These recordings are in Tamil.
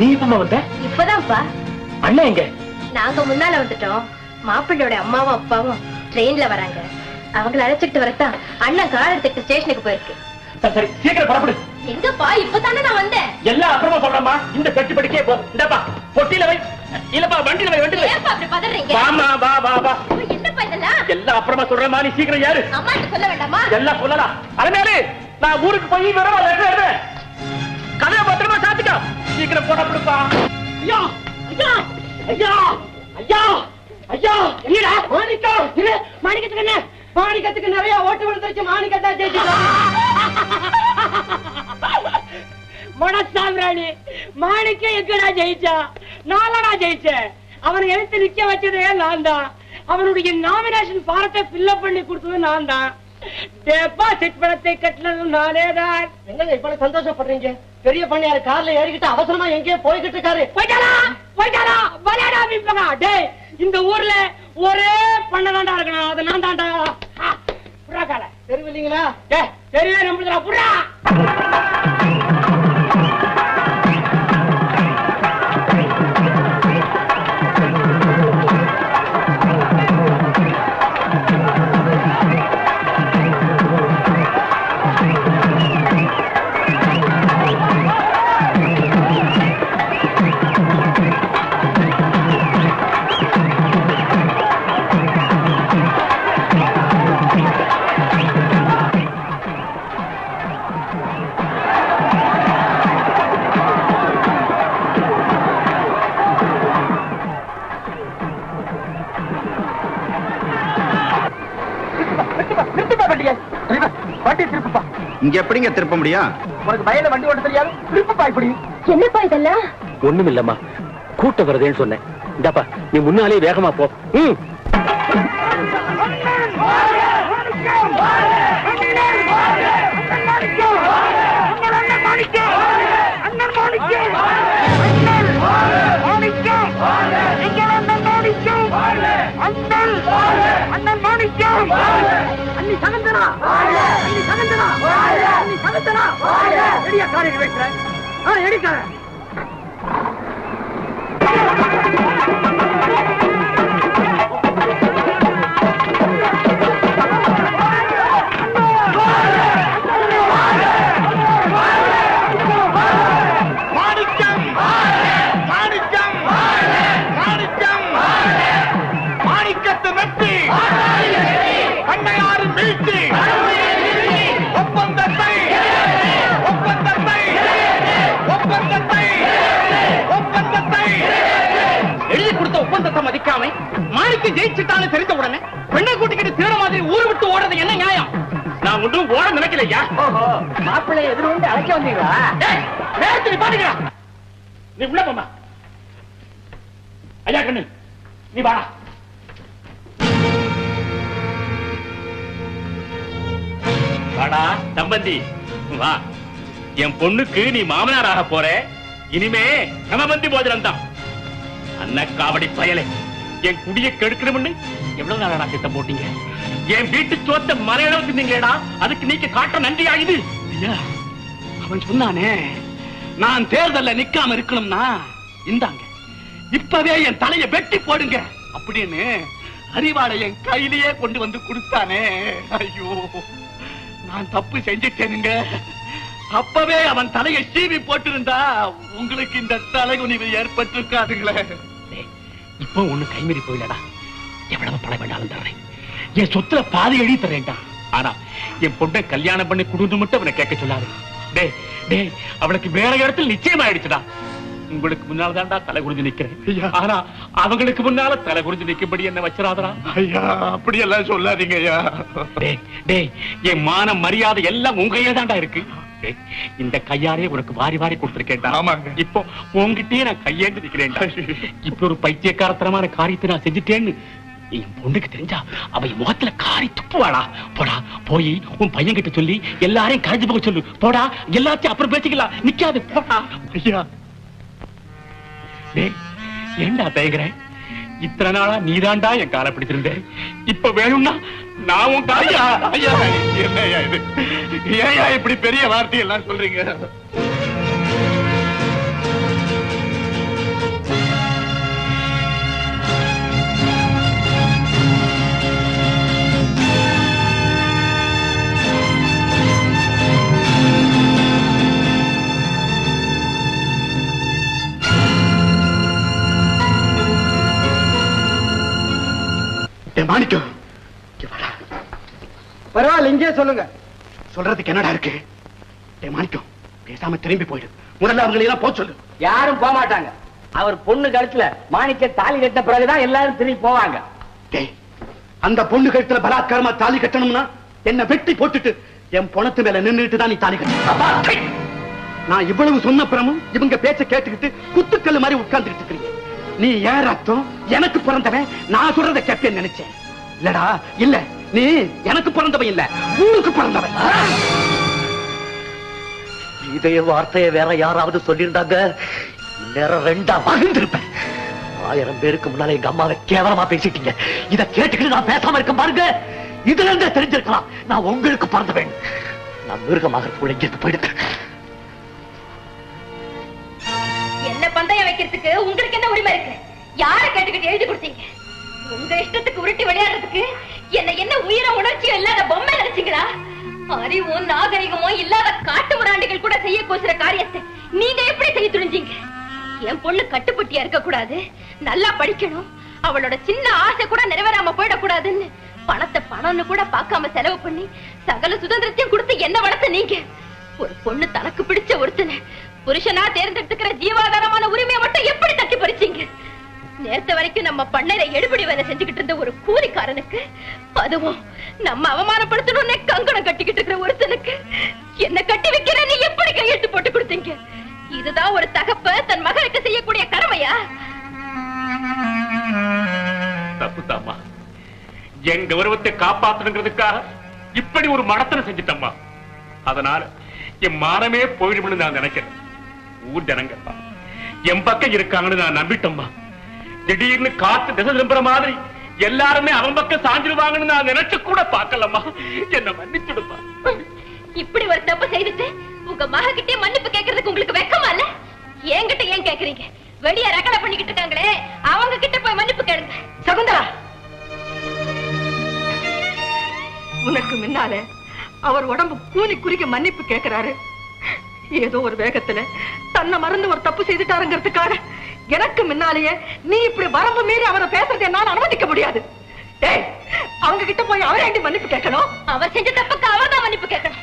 நீ வந்த? இப்பதான்ப்பா. அண்ணன் எங்க? நாங்க முன்னால வந்துட்டோம். மாப்பிள்ளையோட அம்மாவும் அப்பாவும் ட்ரெயின்ல வராங்க. அவங்கள அழைச்சிட்டு வரத்தான் அண்ணன் கார் எடுத்துட்டு ஸ்டேஷனுக்கு போயிருக்கு. சரி சீக்கிரம் புறப்படு. எங்கப்பா? இப்பதானே நான் வந்தேன். எல்லாம் அப்புறமா சொல்றேம்மா. இந்த பெட்டி படிக்கே போ. இந்தப்பா பொட்டியில வை. இல்லப்பா வண்டியில வை வண்டியில வை. ஏன்பா அப்படி பதறீங்க? வாமா வா வா வா. என்னப்பா இதெல்லாம்? எல்லாம் அப்புறமா சொல்றேம்மா நீ சீக்கிரம் ஏறு. அம்மா சொல்ல வேண்டாமா? எல்லாம் சொல்லலாம். அதனால நான் ஊருக்கு போய் வரவா லெட்டர் எழுதுறேன் கதையை பத்திரமா சாத்துக்கோ சீக்கிரம் ஐயா ஐயா ஐயா ஐயா ஐயா என்னடா? மாணிக்கம் இல்ல மாணிக்கத்துக்கு என்ன? மாணிக்கத்துக்கு நிறைய ஓட்டு விழுந்துருச்சு மாணிக்கத்தா மனசாமிராணி மாணிக்க எங்கடா ஜெயிச்சா? நாலடா ஜெயிச்சேன் அவனை எழுத்து நிக்க வச்சதே நான் தான் அவனுடைய நாமினேஷன் ஃபாரத்தை ஃபில்அப் பண்ணி கொடுத்தது நான் தான் டெபாசிட் பணத்தை கட்டினது நானே தான் எங்க இப்ப சந்தோஷப்படுறீங்க? பெரிய பண்ணையாரு கார்ல ஏறிக்கிட்டு அவசரமா எங்கேயோ போய்கிட்டு இருக்காரு. போயிட்டாரா? போயிட்டாரா? பலாடா பிம்பகா டேய் இந்த ஊர்ல ஒரே பண்ணதாண்டா இருக்கணும். அது நான் தாண்டா புறா கால தெருவில்லைங்களா டேய் தெரியவே நம்புறா புறா! இங்க எப்படிங்க திருப்ப முடியும்? உனக்கு வயல வண்டி ஓட்ட தெரியாது? திருப்புப்பா இப்படி. என்னப்பா இதெல்லாம்? ஒண்ணும் இல்லம்மா கூட்டம் வருதேன்னு சொன்னேன். இந்தாப்பா நீ முன்னாலே வேகமா போ. ம். அண்ணி சகந்தனா அண்ணி சகந்தனா அண்ணி சகந்தனா ரெடியா காரியம் வைக்கிறேன் ஆ நீ உள்ள போமா ஐயா கண்ணு. நீ வாடா. வாடா தம்பந்தி. வா. என் பொண்ணுக்கு நீ மாமனாராக போற. இனிமே சமபந்தி போஜனம் தான். அண்ண காவடி பயலை. என் குடிய கெடுக்கணும்னு எவ்வளவு நாளா திட்டம் போட்டீங்க? என் வீட்டு சோத்த மறையளவு நீங்களா அதுக்கு நீங்க காட்ட நன்றி ஆகுது அவன் சொன்னானே. நான் தேர்தல்ல நிக்காம இருக்கணும்னா இந்தாங்க இப்பவே என் தலைய வெட்டி போடுங்க அப்படின்னு அறிவாளை என் கையிலேயே கொண்டு வந்து கொடுத்தானே. ஐயோ நான் தப்பு செஞ்சிட்டேனுங்க. அப்பவே அவன் தலையை சீவி போட்டிருந்தா உங்களுக்கு இந்த தலைகுனிவு ஏற்பட்டிருக்காதுங்களே. இப்போ ஒண்ணு கைமீறி போயிலடா. எவ்வளவு பணம் வேணாலும் தர்றேன். என் சொத்துல பாதி எழுதி தரேன்டா ஆனா என் பொண்ணை கல்யாணம் பண்ணி குடுந்து மட்டும் அவனை கேட்க சொல்லாது. அவளுக்கு வேற இடத்துல நிச்சயம் ஆயிடுச்சுடா உங்களுக்கு முன்னால தான்டா தலை குறிஞ்சு நிக்கிறேன். ஆனா அவங்களுக்கு முன்னால தலை குறிஞ்சு நிக்கும்படி என்ன வச்சிராதடா ஐயா அப்படியெல்லாம் சொல்லாதீங்க ஐயா. டேய் என் மான மரியாதை எல்லாம் உங்க கையில தான்டா இருக்கு. இந்த கையாரே உனக்கு வாரி வாரி கொடுத்திருக்கேன்டா. ஆமாங்க. இப்போ உன்கிட்டயே நான் கையேந்து நிக்கிறேன்டா. இப்ப ஒரு பைத்தியக்காரத்தனமான காரியத்தை நான் செஞ்சுட்டேன்னு என் பொண்ணுக்கு தெரிஞ்சா அவ என் முகத்துல காரி துப்புவாடா போடா போய் உன் பையன் கிட்ட சொல்லி எல்லாரையும் கரைஞ்சு போக சொல்லு. போடா எல்லாத்தையும் அப்புறம் பேசிக்கலாம். நிக்காது போடா. ஐயா. ஏண்டா தயங்குறேன் இத்தனை நாளா நீதான்டா என் காலை பிடிச்சிருந்தேன் இப்ப வேணும்னா நான் உன் காலையா ஐயா இது? ஏயா இப்படி பெரிய வார்த்தை எல்லாம் சொல்றீங்க? டேய் மாணிக்கம். பரவாயில்ல இங்கே சொல்லுங்க. சொல்றதுக்கு என்னடா இருக்கு? டேய் மாணிக்கம் பேசாம திரும்பி போயிடு முதல்ல அவங்களை எல்லாம் போக சொல்லு. யாரும் போக மாட்டாங்க. அவர் பொண்ணு கழுத்துல மாணிக்க தாலி கட்டின பிறகுதான் எல்லாரும் திரும்பி போவாங்க. டேய் அந்த பொண்ணு கழுத்துல பலாத்காரமா தாலி கட்டணும்னா என்ன வெட்டி போட்டுட்டு என் பொணத்து மேல நின்னுட்டு தான் நீ தாலி கட்டணும் நான் இவ்வளவு சொன்ன பிறமும் இவங்க பேச்ச கேட்டுக்கிட்டு குத்துக்கல்லு மாதிரி உட்கார்ந்துட்டு இருக்கீங்க நீ ஏன் ரத்தம் எனக்கு பிறந்தவன் நான் சொல்றத கேட்பேன்னு நினைச்சேன். இல்லடா இல்ல. நீ எனக்கு பிறந்தவன் இல்ல. ஊருக்கு பிறந்தவன். இதே வார்த்தையை வேற யாராவது சொல்லியிருந்தாங்க? இந்நேரம் ரெண்டா மகிழ்ந்திருப்பேன். ஆயிரம் பேருக்கு முன்னால எங்க அம்மாவை கேவலமா பேசிட்டீங்க. இத கேட்டுக்கிட்டு நான் பேசாம இருக்க பாருங்க. இதுல இருந்தே தெரிஞ்சிருக்கலாம். நான் உங்களுக்கு பிறந்தவன். நான் மிருகமாக இங்கிருந்து போயிடுறேன் உரிமை இருக்கு யார கேட்டுக்கிட்டு எழுதி கொடுத்தீங்க? உங்க இஷ்டத்துக்கு உருட்டி விளையாடுறதுக்கு என்ன என்ன உயிர உணர்ச்சியும் இல்லாத பொம்மை நினைச்சீங்களா? அறிவும் நாகரிகமும் இல்லாத காட்டு முராண்டிகள் கூட செய்ய கோசுற காரியத்தை நீங்க எப்படி செய்ய துணிஞ்சீங்க? என் பொண்ணு கட்டுப்பட்டியா இருக்க கூடாது நல்லா படிக்கணும். அவளோட சின்ன ஆசை கூட நிறைவேறாம போயிடக்கூடாதுன்னு பணத்தை பணம்னு கூட பார்க்காம செலவு பண்ணி சகல சுதந்திரத்தையும் கொடுத்து என்ன வளர்த்த நீங்க? ஒரு பொண்ணு தனக்கு பிடிச்ச ஒருத்தனை புருஷனா தேர்ந்தெடுத்துக்கிற ஜீவாதாரமான உரிமையை மட்டும் எப்படி தட்டி பறிச்சீங்க? நேரத்தை வரைக்கும் நம்ம பண்ணையில எடுபடி வேலை செஞ்சுக்கிட்டு இருந்த ஒரு கூலிக்காரனுக்கு அதுவும் நம்ம அவமானப்படுத்தணும்னே கங்கணம் கட்டிக்கிட்டு இருக்கிற ஒருத்தனுக்கு. என்ன கட்டி வைக்கிற நீ எப்படி கையெழுத்து போட்டு கொடுத்தீங்க? இதுதான் ஒரு தகப்ப தன் மகனுக்கு செய்யக்கூடிய கடமையா? தப்பு தாமா என் கௌரவத்தை காப்பாத்தணுங்கிறதுக்காக இப்படி ஒரு மடத்தனை செஞ்சிட்டம்மா. அதனால என் மானமே போயிடும்னு நான் நினைக்கிறேன். ஊர் ஜனங்கப்பா என் பக்கம் இருக்காங்கன்னு நான் நம்பிட்டோம்மா திடீர்னு காத்து திசை திரும்புற மாதிரி எல்லாருமே அவன் பக்கம் சாஞ்சிருவாங்கன்னு நான் நினைச்சு கூட பார்க்கலம்மா. என்ன மன்னிச்சுடுமா இப்படி ஒரு தப்பு செய்துட்டு உங்க மகக்கிட்டே மன்னிப்பு கேக்குறதுக்கு உங்களுக்கு வெக்கமா இல்ல? என்கிட்ட ஏன் கேக்குறீங்க? வெளிய ரகலை பண்ணிக்கிட்டு இருக்காங்களே அவங்க கிட்ட போய் மன்னிப்பு கேளுங்க. சகுந்தரா உனக்கு முன்னால அவர் உடம்பு கூனி குறுக்கி மன்னிப்பு கேட்கிறாரு ஏதோ ஒரு வேகத்துல தன்னை மறந்து ஒரு தப்பு செய்துட்டாருங்கிறதுக்காக எனக்கு முன்னாலேயே நீ இப்படி வரம்பு மீறி அவரை பேசுறதை என்னால அனுமதிக்க முடியாது. டேய் அவங்க கிட்ட போய் அவரே ஏண்டி மன்னிப்பு கேட்கணும். அவர் செஞ்ச தப்புக்கு அவர் தான் மன்னிப்பு கேட்கணும்?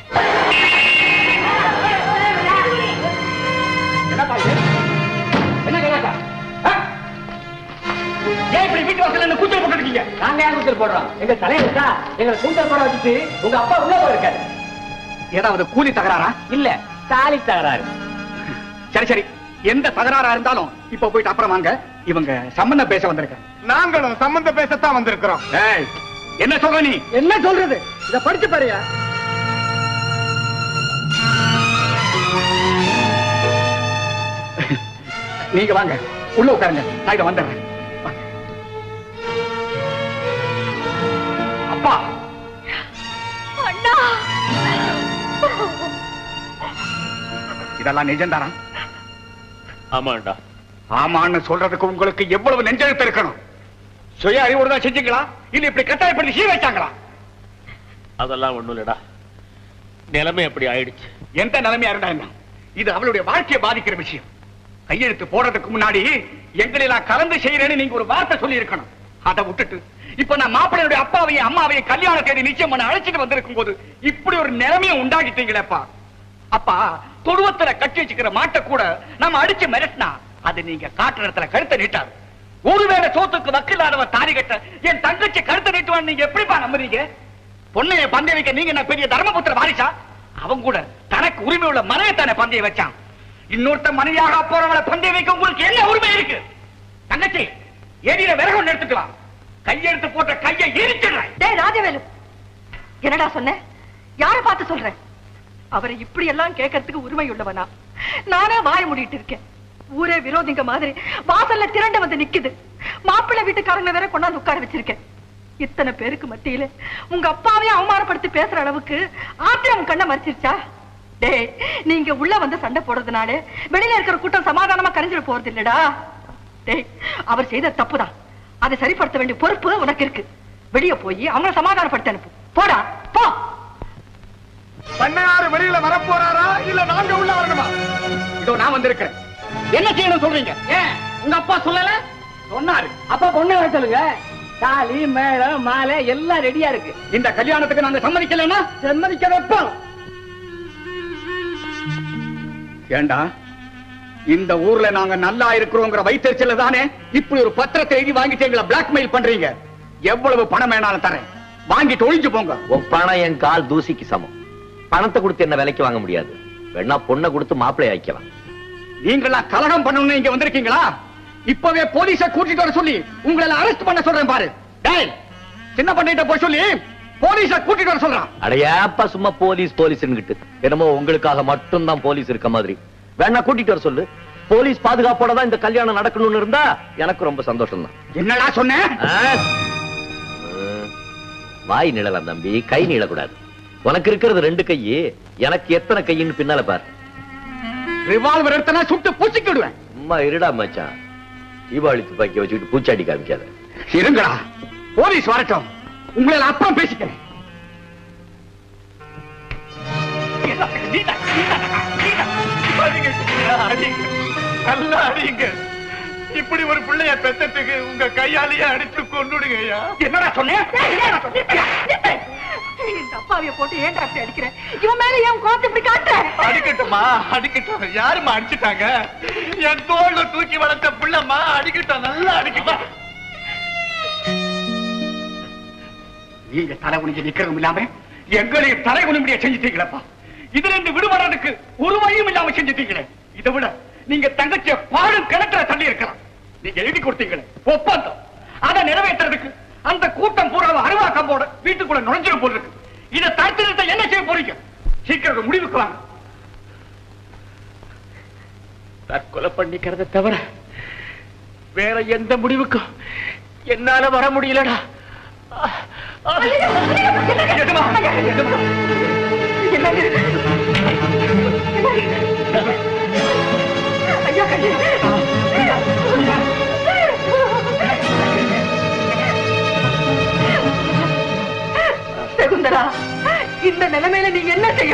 ஏன் இப்படி வீட்டு வாசல்ல என்ன கூச்சல் போட்டு இருக்கீங்க நாங்க ஏன் கூச்சல் போடுறோம்? எங்க தலைவருக்கா எங்களை கூட்டல் போட வச்சுட்டு உங்க அப்பா உள்ள போயிருக்காரு. ஏதாவது கூலி தகராறா? இல்ல. தாலி தகராறு. சரி சரி. எந்த தகராறா இருந்தாலும் இப்ப போயிட்டு அப்புறம் வாங்க. இவங்க சம்பந்தம் பேச வந்திருக்காங்க. நாங்களும் சம்பந்த பேசத்தான் வந்திருக்கிறோம். ஏய், என்ன சொல்ற நீ? என்ன சொல்றது? இத படிச்சு பாருயா. நீங்க வாங்க. உள்ள உட்காருங்க. நான் இதை வந்துடுறேன். அப்பா! இதெல்லாம் நிஜம்தானா? ஆமாண்டா. ஆமான்னு சொல்றதுக்கு உங்களுக்கு எவ்வளவு நெஞ்செழுத்து இருக்கணும்? சுய அறிவோடு தான் செஞ்சீங்களா இல்ல இப்படி கட்டாயப்படுத்தி சீ வச்சாங்களா? அதெல்லாம் ஒண்ணும் இல்லடா. நிலைமை அப்படி ஆயிடுச்சு. எந்த நிலைமையா இருந்தா என்ன? இது அவளுடைய வாழ்க்கையை பாதிக்கிற விஷயம். கையெழுத்து போடுறதுக்கு முன்னாடி எங்களை நான் கலந்து செய்யறேன்னு நீங்க ஒரு வார்த்தை சொல்லி இருக்கணும் அதை விட்டுட்டு இப்ப நான் மாப்பிள்ளையுடைய அப்பாவையும் அம்மாவையும் கல்யாண தேதி நிச்சயம் பண்ண அழைச்சிட்டு வந்திருக்கும் போது இப்படி ஒரு நிலைமையை உண்டாக்கிட்டீங்களேப்பா. அப்பா தொழுவத்துல கட்டி வச்சுக்கிற மாட்டை கூட நம்ம அடிச்சு மிரட்டினா அது நீங்க காட்டுற இடத்துல கழுத்தை நீட்டாரு. ஒருவேளை சோத்துக்கு வக்கில்லாதவன் தாரி கட்ட என் தங்கச்சி கழுத்தை நீட்டுவான்னு நீங்க எப்படிப்பா நம்புறீங்க? பொண்ணைய பந்தய வைக்க நீங்க என்ன பெரிய தர்மபுத்திர வாரிசா? அவன் கூட தனக்கு உரிமை உள்ள மனைவி தானே பந்தய வச்சான். இன்னொருத்த மனைவியாக போறவளை பந்தய வைக்க உங்களுக்கு என்ன உரிமை இருக்கு? தங்கச்சி ஏரியில விறகு ஒண்ணு எடுத்துக்கலாம் கையெடுத்து போட்ட கையை எரிச்சிடுறேன். டேய் ராஜவேலு. என்னடா சொன்ன? யாரை பார்த்து சொல்றேன் அவரை இப்படி எல்லாம் கேட்கறதுக்கு உரிமை உள்ளவனா நானே வாய முடிட்டு இருக்கேன். ஊரே விரோதிங்க மாதிரி வாசல்ல திரண்டு வந்து நிக்குது. மாப்பிள்ளை வீட்டுக்காரங்க வேற கொண்டாந்து உட்கார வச்சிருக்கேன். இத்தனை பேருக்கு மத்தியில உங்க அப்பாவையும் அவமானப்படுத்தி பேசுற அளவுக்கு ஆத்திரம் கண்ணை மறைச்சிருச்சா? டேய் நீங்க உள்ள வந்து சண்டை போடுறதுனால வெளியில இருக்கிற கூட்டம் சமாதானமா கரைஞ்சிட போறது இல்லடா. டேய் அவர் செய்த தப்புதான். அதை சரிப்படுத்த வேண்டிய பொறுப்பு உனக்கு இருக்கு. வெளிய போய் அவங்கள சமாதானப்படுத்த அனுப்பு. போடா போ. பண்ணையாரு வெளியில வரப்போறாரா இல்ல நாங்க உள்ள வரணுமா? இதோ நான் வந்திருக்கிறேன். என்ன செய்யணும் சொல்றீங்க? ஏன்? உங்க அப்பா சொல்லல? சொன்னாரு. அப்பா பொண்ணு வர சொல்லுங்க. தாலி மேளம் மாலை எல்லாம் ரெடியா இருக்கு. இந்த கல்யாணத்துக்கு நாங்க சம்மதிக்கலன்னா? சம்மதிக்க வைப்போம். ஏண்டா? இந்த ஊர்ல நாங்க நல்லா இருக்கிறோங்கிற வைத்தறிச்சல தானே? இப்படி ஒரு பத்திரத்தை எழுதி வாங்கிட்டு எங்களை பிளாக்மெயில் பண்றீங்க. எவ்வளவு பணம் வேணாலும் தரேன். வாங்கிட்டு ஒழிஞ்சு போங்க. உன் பணம் என் கால் தூசிக்கு சமம். பணத்தை கொடுத்து என்ன விலைக்கு வாங்க முடியாது. வேணா பொண்ணை கொடுத்து மாப்பிள்ளை ஆக்கலாம் நீங்களா கலகம் பண்ணணும்னு இங்க வந்திருக்கீங்களா? இப்பவே போலீஸ கூட்டிட்டு வர சொல்லி உங்களை அரெஸ்ட் பண்ண சொல்றேன் பாரு. டேய் சின்ன பண்ணிட்ட போய் சொல்லி போலீஸ கூட்டிட்டு வர சொல்றான். அடையாப்பா சும்மா போலீஸ் போலீஸ்னுகிட்டு என்னமோ உங்களுக்காக மட்டும்தான் போலீஸ் இருக்க மாதிரி. வேணா கூட்டிட்டு வர சொல்லு. போலீஸ் பாதுகாப்போட தான் இந்த கல்யாணம் நடக்கணும்னு இருந்தா எனக்கு ரொம்ப சந்தோஷம் தான் என்னடா சொன்னேன் வாய் நிழலாம் தம்பி கை நீளக்கூடாது. உனக்கு இருக்கிறது ரெண்டு கை எனக்கு எத்தனை கையின்னு பின்னால பார். ரிவால்வர் எடுத்தனா சுட்டு பூச்சிக்கு விடுவேன். சும்மா இருடா மச்சான். தீபாவளி துப்பாக்கி வச்சுக்கிட்டு பூச்சாடி காமிக்காத. இருங்கடா. போலீஸ் வரட்டும். உங்களை அப்புறம் பேசிக்கிறேன். இப்படி ஒரு பிள்ளைய பெத்தத்துக்கு உங்க கையாலேயே அடிச்சு கொண்டுடுங்க என்னடா சொன்னேன் இந்த அப்பாவிய போட்டு ஏன்டா அப்படி அடிக்கிறேன் இவன் மேல ஏன் கோத்து இப்படி காட்டுற? அடிக்கட்டுமா அடிக்கட்டும். யாருமா அடிச்சிட்டாங்க? என் தோல்ல தூக்கி வளர்த்த பிள்ளைமா அடிக்கட்டும். நல்லா அடிக்கட்டும் நீங்க தலை குனிஞ்சு நிக்கிறதும் இல்லாம எங்களையும் தலை குனிம்படியா செஞ்சுட்டீங்களப்பா. இதுல இருந்து விடுபடுறதுக்கு ஒரு வழியும் இல்லாம செஞ்சுட்டீங்களே. இதை விட நீங்க தங்கச்சிய பாடும் கிணத்துல தள்ளி இருக்கலாம். நீங்க எழுதி கொடுத்தீங்களே. ஒப்பந்தம். அதை நிறைவேற்றுறதுக்கு அந்த கூட்டம் பூரா அருவா கம்போட வீட்டுக்குள்ள நுழைஞ்சிட போல இருக்கு இதை தடுத்து நிறுத்த என்ன செய்ய போறீங்க? சீக்கிரம் முடிவுக்கு வாங்க. தற்கொலை பண்ணிக்கிறத தவிர வேற எந்த முடிவுக்கும் என்னால வர முடியலடா. எதுமா?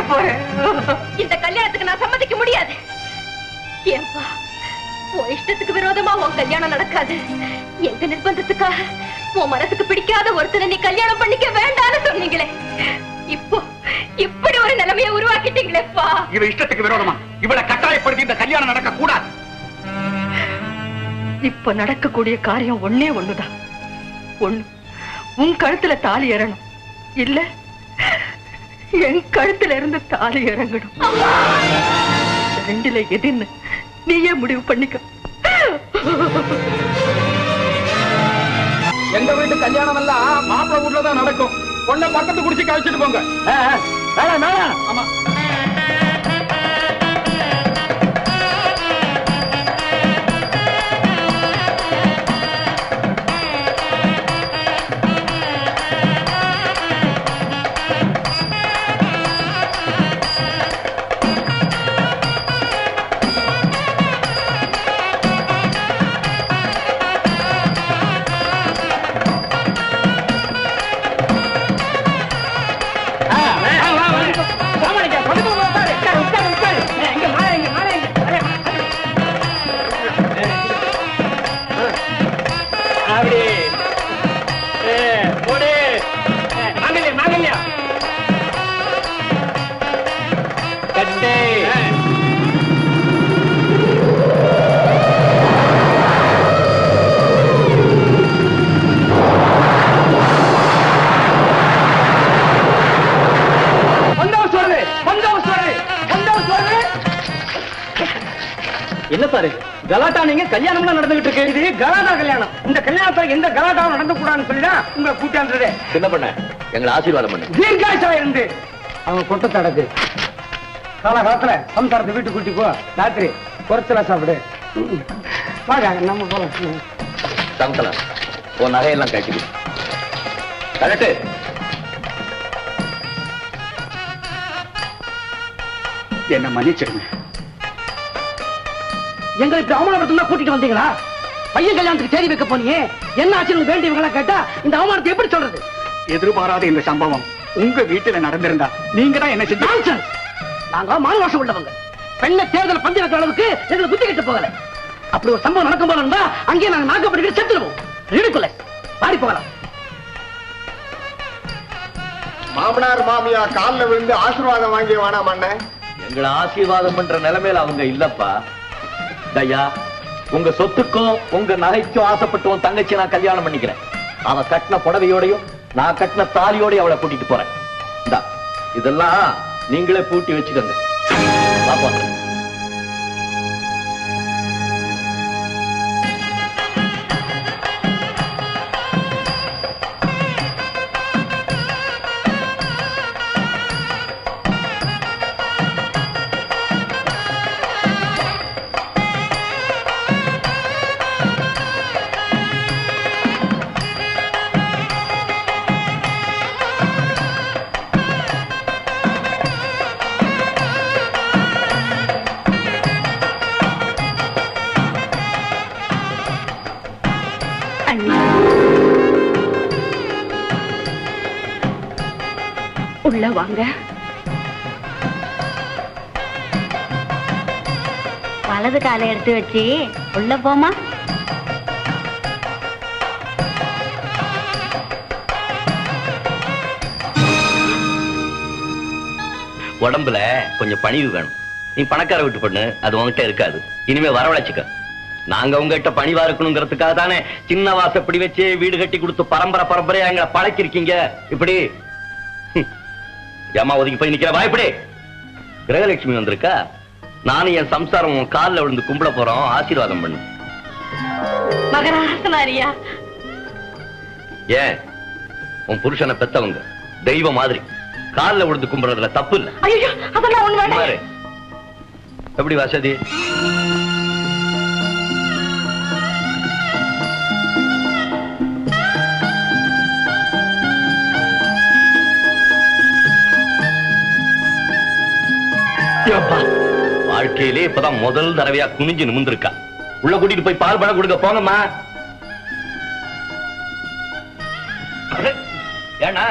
நீங்க என்ன செய்ய போற இந்த கல்யாணத்துக்கு நான் சம்மதிக்க முடியாது. ஏன்பா உன் இஷ்டத்துக்கு விரோதமா உன் கல்யாணம் நடக்காது. எங்க நிர்பந்தத்துக்காக உன் மனசுக்கு பிடிக்காத ஒருத்தனை நீ கல்யாணம் பண்ணிக்க வேண்டாம்னு சொன்னீங்களே. இப்போ இப்படி ஒரு நிலைமையை உருவாக்கிட்டீங்களேப்பா. இவ இஷ்டத்துக்கு விரோதமா? இவளை கட்டாயப்படுத்தி இந்த கல்யாணம் நடக்க கூடாது இப்ப நடக்கக்கூடிய காரியம் ஒண்ணே ஒண்ணுதான். ஒண்ணு உன் கழுத்துல தாலி ஏறணும். இல்ல என் கழுத்துல இருந்து தாலி இறங்கணும். ரெண்டுல எதுன்னு நீயே முடிவு பண்ணிக்க. எங்க வீட்டு கல்யாணம் எல்லாம் மாப்பிள்ளை வீட்டுல தான் நடக்கும். பொண்ணை பக்கத்து குடிச்சு கழிச்சிட்டு போங்க. ஆமா. சாரு கலாட்டா நீங்க கல்யாணம்லாம் நடந்துகிட்டு இருக்கு. இது கலாட்டா கல்யாணம். இந்த கல்யாணத்துல எந்த கலாட்டாவும் நடந்து கூடாதுன்னு சொல்லிதான் உங்களை கூட்டாந்தது என்ன பண்ண எங்களை ஆசீர்வாதம் பண்ணு. தீர்காயுஷா இருந்து அவன் கொட்ட தடக்கு காலகாலத்துல சம்சாரத்தை வீட்டுக்கு கூட்டி போ. ராத்திரி குறைச்சலா சாப்பிடு. வாங்க நம்ம போலாம். சகுந்தலா உன் நகையெல்லாம் கட்டிடு கரெக்டு என்ன மன்னிச்சிருங்க எங்களை இப்படி அவமானப்படுத்தா கூட்டிட்டு வந்தீங்களா? பையன் கல்யாணத்துக்கு தேடி வைக்க போனீங்க என்ன ஆச்சுன்னு வேண்டியவங்களா கேட்டா இந்த அவமானத்தை எப்படி சொல்றது? எதிர்பாராத இந்த சம்பவம் உங்க வீட்டுல நடந்திருந்தா நீங்க தான் என்ன செஞ்சு. நாங்க மானவாசம் உள்ளவங்க. பெண்ணை தேர்தல் பந்தி வைக்கிற அளவுக்கு எங்களுக்கு புத்தி கிட்ட போகல. அப்படி ஒரு சம்பவம் நடக்கும் போல இருந்தா அங்கேயே நாங்க நாக்கப்பட்டு செத்துருவோம். ரிடிகுலஸ் பாடி போகலாம். மாமனார் மாமியா கால்ல விழுந்து ஆசீர்வாதம் வாங்கி வேணாம் அண்ணன் எங்களை ஆசீர்வாதம் பண்ற நிலைமையில அவங்க இல்லப்பா. ஐயா உங்க சொத்துக்கும் உங்க நகைக்கும் ஆசைப்பட்டு உன் தங்கச்சி நான் கல்யாணம் பண்ணிக்கிறேன். அவன் கட்டின புடவையோடையும் நான் கட்டின தாலியோடையும் அவளை கூட்டிட்டு போறேன். இதெல்லாம் நீங்களே பூட்டி வச்சுக்கோங்க. பாப்பா உள்ள வாங்க வலது காலை எடுத்து வச்சு உள்ள போமா உடம்புல கொஞ்சம் பணிவு வேணும். நீ பணக்கார விட்டு பண்ணு அது உன்கிட்ட இருக்காது. இனிமே வரவழைச்சுக்க. நாங்க உங்ககிட்ட பணிவா இருக்கணுங்கிறதுக்காக தானே சின்ன வாசப்படி வச்சு வீடு கட்டி கொடுத்து பரம்பரை பரம்பரையா எங்களை பழக்கிருக்கீங்க. இப்படி ஏம்மா ஒதுக்கி போய் நிக்கிற? வாய்ப்படி கிரகலட்சுமி வந்திருக்கா? நானும் என் சம்சாரம் உன் கால்ல விழுந்து கும்பிட போறோம். ஆசீர்வாதம் பண்ணு. மகராசனாரியா ஏன்? உன் புருஷனை பெத்தவங்க. தெய்வம் மாதிரி. கால்ல விழுந்து கும்பிடுறதுல தப்பு இல்ல. அதெல்லாம். எப்படி வசதி? வாழ்க்கையிலே இப்பதான் முதல் தடவையா குனிஞ்சு நிமிந்திருக்கா உள்ள கூட்டிட்டு போய் பால் பழம் கொடுக்க போங்கம்மா. ஏன்னா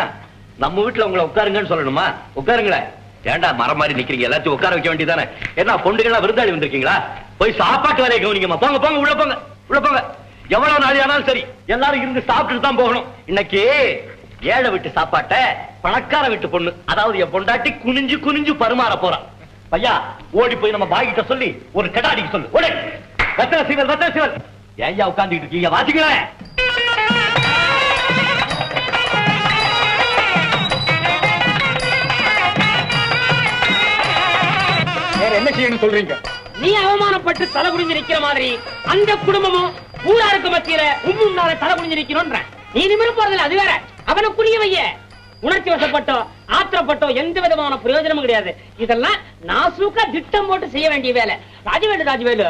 நம்ம வீட்டுல உங்களை உட்காருங்கன்னு சொல்லணுமா? உட்காருங்களேன் ஏண்டா மரம் மாதிரி நிக்கிறீங்க? எல்லாத்தையும் உட்கார வைக்க வேண்டியதானே என்ன பொண்டுகளா விருந்தாளி வந்திருக்கீங்களா? போய் சாப்பாட்டு வேலையை கவனிங்கம்மா. போங்க போங்க உள்ள போங்க உள்ள போங்க. எவ்வளவு நாளி ஆனாலும் சரி எல்லாரும் இருந்து சாப்பிட்டுட்டு தான் போகணும். இன்னைக்கு ஏழை வீட்டு சாப்பாட்ட பணக்கார வீட்டு பொண்ணு அதாவது என் பொண்டாட்டி குனிஞ்சு குனிஞ்சு பருமாற போறான் பையா ஓடி போய் நம்ம பாய்கிட்ட சொல்லி ஒரு கடாடிக்கு சொல்லு. ஓடு. ரத்தன சிவல் ரத்தன சிவல். ஏய்யா உட்கார்ந்துட்டு இருக்கீங்க வாசிக்கிறேன். வேற என்ன செய்யணும் சொல்றீங்க? நீ அவமானப்பட்டு தலை குனிஞ்சு நிக்கிற மாதிரி அந்த குடும்பமும் ஊராருக்கு மத்தியில உம்மும் நாளை தலை குனிஞ்சு நிக்கணும்ன்ற. நீ நிமிர போறதில்ல அது வேற. அவனை குனிய வைய. உணர்ச்சி வசப்பட்டோ ஆத்திரப்பட்டோ எந்த விதமான பிரயோஜனமும் கிடையாது. இதெல்லாம் நாசூக்கா திட்டம் போட்டு செய்ய வேண்டிய வேலை. ராஜவேலு ராஜவேலு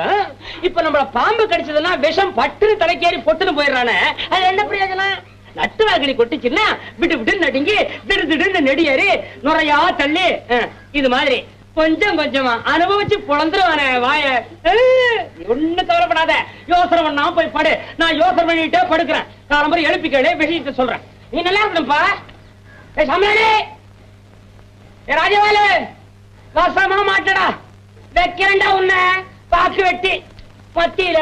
இப்ப நம்மள பாம்பு கடிச்சதுன்னா விஷம் பட்டுன்னு தலைக்கேறி பொட்டுன்னு போயிடுறானே. அது என்ன பிரயோஜனம்? நட்டு வாகனி கொட்டிச்சுன்னா விட்டு விட்டு நடுங்கி திடு திடுன்னு நெடியேறி நுறையா தள்ளி இது மாதிரி கொஞ்சம் கொஞ்சமா அனுபவிச்சு புலந்துருவானே வாய. ஒண்ணு கவலைப்படாத. யோசனை பண்ணாம போய் படு. நான் யோசனை பண்ணிட்டே படுக்கிறேன். காலம்பரம் எழுப்பி கேளு விஷயத்தை சொல்றேன். நீ நல்லா இருக்கணும்ப்பா. ஏ சமையலே ஏ ராஜவேலு வசமா மாட்டடா! வைக்கிறேன்டா உன்னை. பாக்கு வெட்டி மத்தியில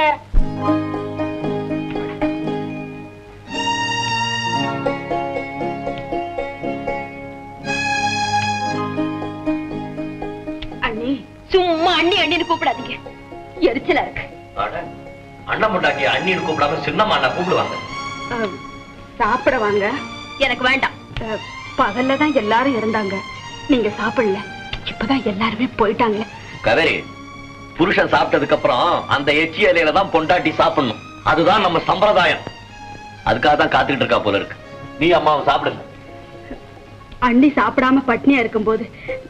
அண்ணி சும்மா அண்ணி அண்ணின்னு கூப்பிடாதீங்க. எரிச்சலா இருக்கு. அண்ணன் முண்டாக்கி அண்ணின்னு கூப்பிடாம சின்னம்மா அண்ணா கூப்பிடுவாங்க. சாப்பிட வாங்க. எனக்கு வேண்டாம். பகல்ல தான் எல்லாரும் இருந்தாங்க. நீங்க சாப்பிடல. இப்பதான் எல்லாருமே போயிட்டாங்க. கவேரி புருஷன் சாப்பிட்டதுக்கு அப்புறம் அந்த எச்சி இலையில தான் பொண்டாட்டி சாப்பிடணும். அதுதான் நம்ம சம்பிரதாயம். அதுக்காக தான் காத்துக்கிட்டு இருக்கா போல இருக்கு. நீ அம்மாவை சாப்பிடுங்க. அண்ணி சாப்பிடாம பட்னியா இருக்கும்போது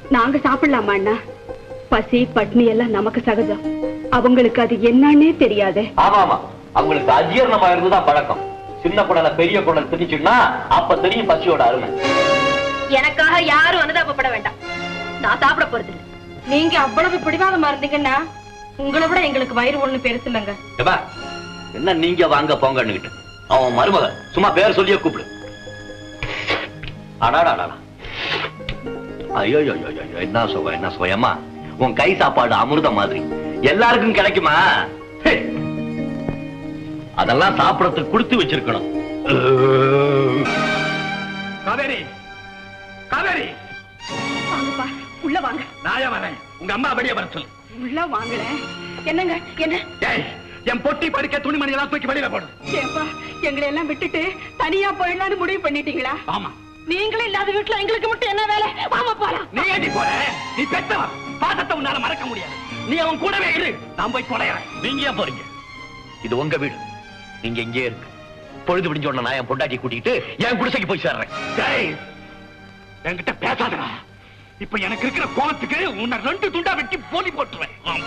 நாங்க சாப்பிடலாமா அண்ணா? பசி பட்னி எல்லாம் நமக்கு சகஜம். அவங்களுக்கு அது என்னன்னே தெரியாதே. ஆமா ஆமா. அவங்களுக்கு அஜீரணமா இருந்துதான் பழக்கம். சின்ன குடல பெரிய குடல் திணிச்சுன்னா அப்ப தெரியும் பசியோட அருமை. எனக்காக யாரும் அனுதாபப்பட வேண்டாம். நான் சாப்பிட போறது இல்ல நீங்க அவ்வளவு பிடிவாதமா இருந்தீங்கன்னா உங்களை விட எங்களுக்கு வயிறு ஒண்ணு பெருசு இல்லைங்க என்ன நீங்க வாங்க போங்கன்னுகிட்டு அவன் மருமக சும்மா பேர் சொல்லியே கூப்பிடு. அடாடா அடாடா. ஐயோ ஐயோ, ஐயோ, ஐயோ, என்ன சுகம் என்ன சுயமா உன் கை சாப்பாடு அமிர்தம் மாதிரி. எல்லாருக்கும் கிடைக்குமா. அதெல்லாம் சாப்பிடறதுக்கு கொடுத்து வச்சிருக்கணும். காவேரி உங்க அம்மா வெளியே வர சொல்லு. உள்ள வாங்கல என்னங்க என்ன? ஏய் என் பொட்டி படுக்க துணிமணி எல்லாம் தூக்கி வெளியில போடு. ஏப்பா எங்களை எல்லாம் விட்டுட்டு தனியா போயிடலாம்னு முடிவு பண்ணிட்டீங்களா? ஆமா. நீங்களும் இல்லாத வீட்டுல எங்களுக்கு மட்டும் என்ன வேலை? வாமா போலாம். நீ ஏண்டி போற? நீ பெத்தவ. பாசத்தை உன்னால மறக்க முடியாது. நீ அவன் கூடவே இரு. நான் போய் தொலைறேன். நீங்க ஏன் போறீங்க? இது உங்க வீடு. நீங்க இங்கே இருக்கு. பொழுது விடிஞ்ச உடனே நான் என் பொண்டாட்டி கூட்டிட்டு என் குடிசைக்கு போய் சேர்றேன். டேய் என்கிட்ட பேசாதடா. இப்ப எனக்கு இருக்கிற கோபத்துக்கு உன்னை ரெண்டு துண்டா வெட்டி போலி போட்டுருவேன் ஆம்.